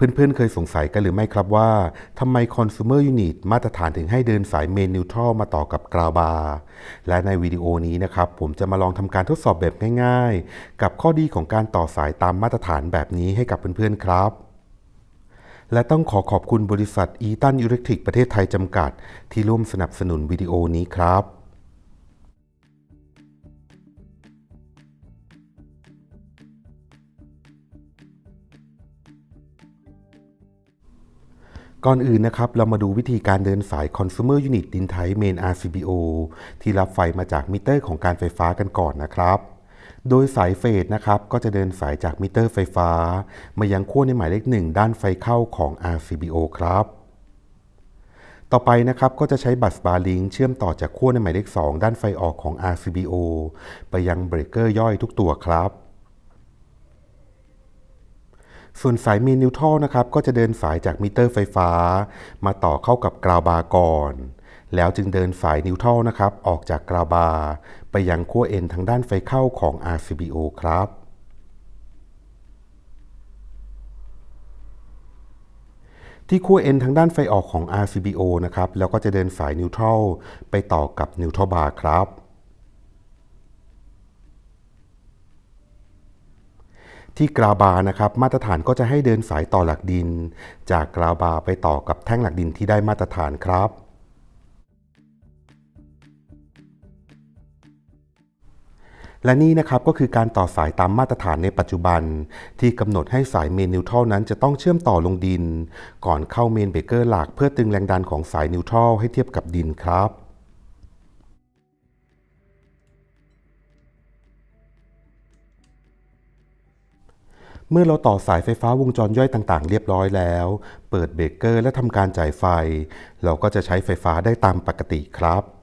เพื่อนๆ เคยสงสัยกันหรือไม่ครับว่าทำไม consumer unit มาตรฐานถึงให้เดินสาย main neutral มาต่อกับกราวบาร์และในวิดีโอนี้นะครับ ผมจะมาลองทำการทดสอบแบบง่ายๆ กับข้อดีของการต่อสายตามมาตรฐานแบบนี้ให้กับเพื่อนๆ ครับและต้องขอขอบคุณบริษัท e t a n Electric ประเทศไทยจำกัด ที่ร่วมสนับสนุนวิดีโอนี้ครับ ก่อนอื่นนะครับ เรามาดูวิธีการเดินสาย Consumer Unit ดินไทย Main RCBO ที่รับไฟมาจากมิเตอร์ของการไฟฟ้ากันก่อนนะครับ โดยสายเฟสนะครับก็จะเดินสายจากมิเตอร์ไฟฟ้า มายังขั้วในหมายเลขหนึ่งด้านไฟเข้าของ RCBO ครับต่อไปนะครับก็จะใช้บัสบาร์ลิงเชื่อมต่อจากขั้วในหมายเลข 2 ด้านไฟออกของ RCBO ไปยังเบรกเกอร์ย่อยทุกตัวครับ ส่วนสายมีนิวทรัลนะครับก็จะเดินสายจากมิเตอร์ไฟฟ้า มาต่อเข้ากับกราวบาร์ก่อน แล้วจึงเดินสายนิวทรัลนะครับออกจากกราวบาร์ไปยังขั้วเอ็นทางด้านไฟเข้าของ RCBO ครับที่ขั้ว N ทางด้านไฟออกของ RCBO นะครับ แล้วก็จะเดินสายนิวทรัลไปต่อกับนิวทรัลบาร์ครับ ที่กราบานะครับมาตรฐานก็จะให้เดินสายต่อหลักดิน จากกราบาไปต่อกับแท่งหลักดินที่ได้มาตรฐานครับและนี่นะครับก็คือการต่อสายตามมาตรฐานในปัจจุบัน ที่กำหนดให้สายเมนนิวทรัลนั้นจะต้องเชื่อมต่อลงดิน ก่อนเข้าเมนเบเกอร์หลักเพื่อตึงแรงดันของสายนิวทรัลให้เทียบกับดินครับ เมื่อเราต่อสายไฟฟ้าวงจรย่อยต่างๆ เรียบร้อยแล้ว เปิดเบรกเกอร์และทำการจ่ายไฟ เราก็จะใช้ไฟฟ้าได้ตามปกติครับ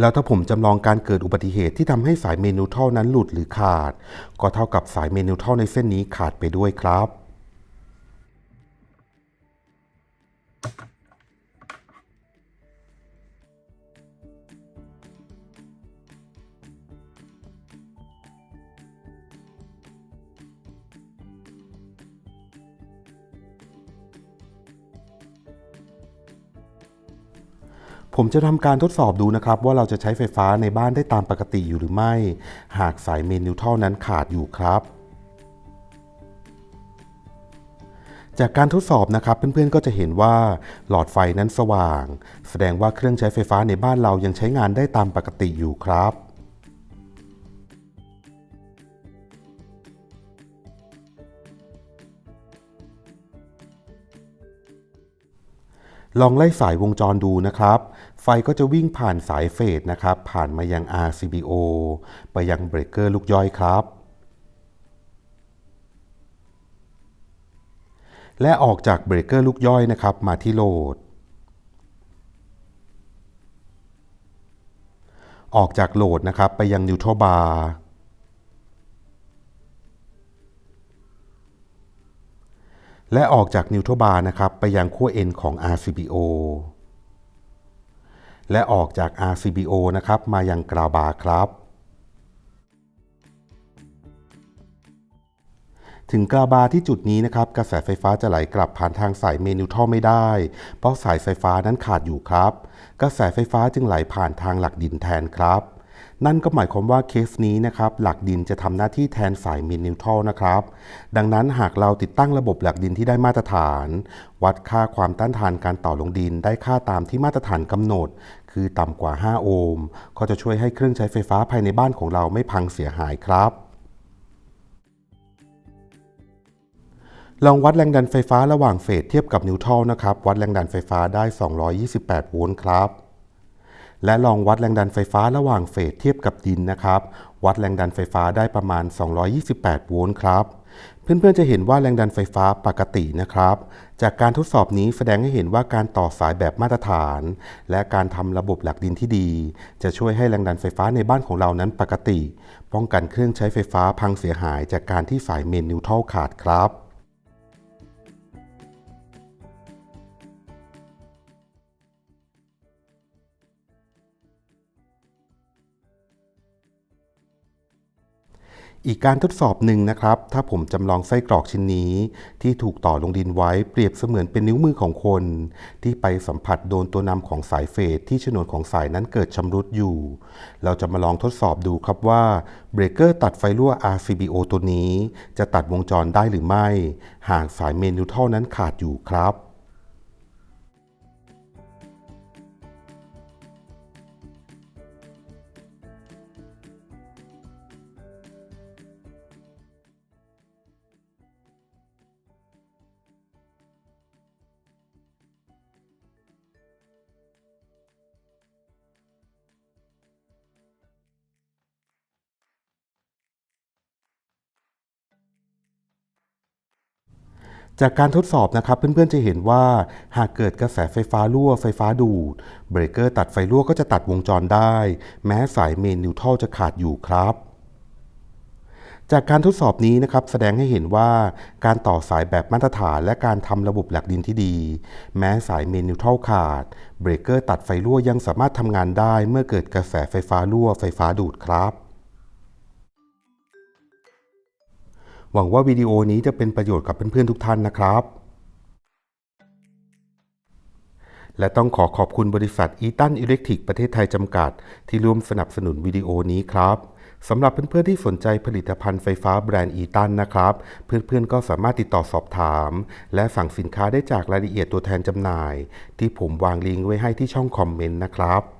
แล้วถ้าผมจำลองการเกิดอุบัติเหตุที่ทำให้สายเมนูท่อนั้นหลุดหรือขาด ก็เท่ากับสายเมนูท่อในเส้นนี้ขาดไปด้วยครับ ผมจะทำการทดสอบดูนะครับ ว่าเราจะใช้ไฟฟ้าในบ้านได้ตามปกติอยู่หรือไม่ หากสายเมนนิวทัลนั้นขาดอยู่ครับ จากการทดสอบนะครับเพื่อนๆก็จะเห็นว่าหลอดไฟนั้นสว่าง แสดงว่าเครื่องใช้ไฟฟ้าในบ้านเรายังใช้งานได้ตามปกติอยู่ครับลองไล่สายวงจรดูนะครับ ไฟก็จะวิ่งผ่านสายเฟสนะครับ ผ่านมายัง RCBO ไปยังเบรกเกอร์ลูกย่อยครับ และออกจากเบรกเกอร์ลูกย่อยนะครับมาที่โหลด ออกจากโหลดนะครับไปยังนิวทรัลบาร์และออกจากนิวทรัลบาร์นะครับไปยังขั้ว N ของ RCBO และออกจาก RCBO นะครับมายังกราวบาครับ ถึงกราวบาที่จุดนี้นะครับกระแสไฟฟ้าจะไหลกลับผ่านทางสายเมนูท่อไม่ได้ เพราะสายไฟฟ้านั้นขาดอยู่ครับ กระแสไฟฟ้าจึงไหลผ่านทางหลักดินแทนครับ นั่นก็หมายความว่าเคสนี้นะครับหลักดินจะทำหน้าที่แทนสายเมนนิวทรัลนะครับ ดังนั้นหากเราติดตั้งระบบหลักดินที่ได้มาตรฐาน วัดค่าความต้านทานการต่อลงดินได้ค่าตามที่มาตรฐานกำหนด คือต่ำกว่า 5 โอห์มก็จะช่วยให้เครื่องใช้ไฟฟ้าภายในบ้านของเราไม่พังเสียหายครับลองวัดแรงดันไฟฟ้าระหว่างเฟสเทียบกับนิวทรัลนะครับ วัดแรงดันไฟฟ้าได้ 228 โวลต์ครับ และลองวัดแรงดันไฟฟ้าระหว่างเฟสเทียบกับดินนะครับ วัดแรงดันไฟฟ้าได้ประมาณ 228 โวลต์ครับ เพื่อนๆจะเห็นว่าแรงดันไฟฟ้าปกตินะครับ จากการทดสอบนี้แสดงให้เห็นว่าการต่อสายแบบมาตรฐาน และการทำระบบหลักดินที่ดี จะช่วยให้แรงดันไฟฟ้าในบ้านของเรานั้นปกติ ป้องกันเครื่องใช้ไฟฟ้าพังเสียหายจากการที่สายเมนนิวทรัลขาดครับ อีกการทดสอบหนึ่งนะครับ ถ้าผมจำลองไส้กรอกชิ้นนี้ ที่ถูกต่อลงดินไว้เปรียบเสมือนเป็นนิ้วมือของคน ที่ไปสัมผัสโดนตัวนำของสายเฟสที่ฉนวนของสายนั้นเกิดชำรุดอยู่ เราจะมาลองทดสอบดูครับว่าเบรกเกอร์ตัดไฟรั่ว RCBO ตัวนี้ จะตัดวงจรได้หรือไม่ หากสายเมนนิวทรัลนั้นขาดอยู่ครับ จากการทดสอบนะครับเพื่อนๆจะเห็นว่า หากเกิดกระแสไฟฟ้ารั่วไฟฟ้าดูด เบรกเกอร์ตัดไฟรั่วก็จะตัดวงจรได้ แม้สายเมนนิวทรัลจะขาดอยู่ครับจากการทดสอบนี้นะครับแสดงให้เห็นว่าการต่อสายแบบมาตรฐานและการทำระบบหลักดินที่ดี แม้สายเมนนิวทรัลขาด เบรกเกอร์ตัดไฟรั่วยังสามารถทำงานได้เมื่อเกิดกระแสไฟฟ้ารั่วไฟฟ้าดูดครับ หวังว่าวิดีโอนี้จะเป็นประโยชน์กับเพื่อนๆทุกท่านนะครับ และต้องขอขอบคุณบริษัทอีตันอิเล็กทริกประเทศไทยจำกัด ที่ร่วมสนับสนุนวิดีโอนี้ครับสำหรับเพื่อนๆที่สนใจผลิตภัณฑ์ไฟฟ้าแบรนด์อีตันนะครับ เพื่อนๆก็สามารถติดต่อสอบถาม และสั่งสินค้าได้จากรายละเอียดตัวแทนจำหน่าย ที่ผมวางลิงก์ไว้ให้ที่ช่องคอมเมนต์นะครับ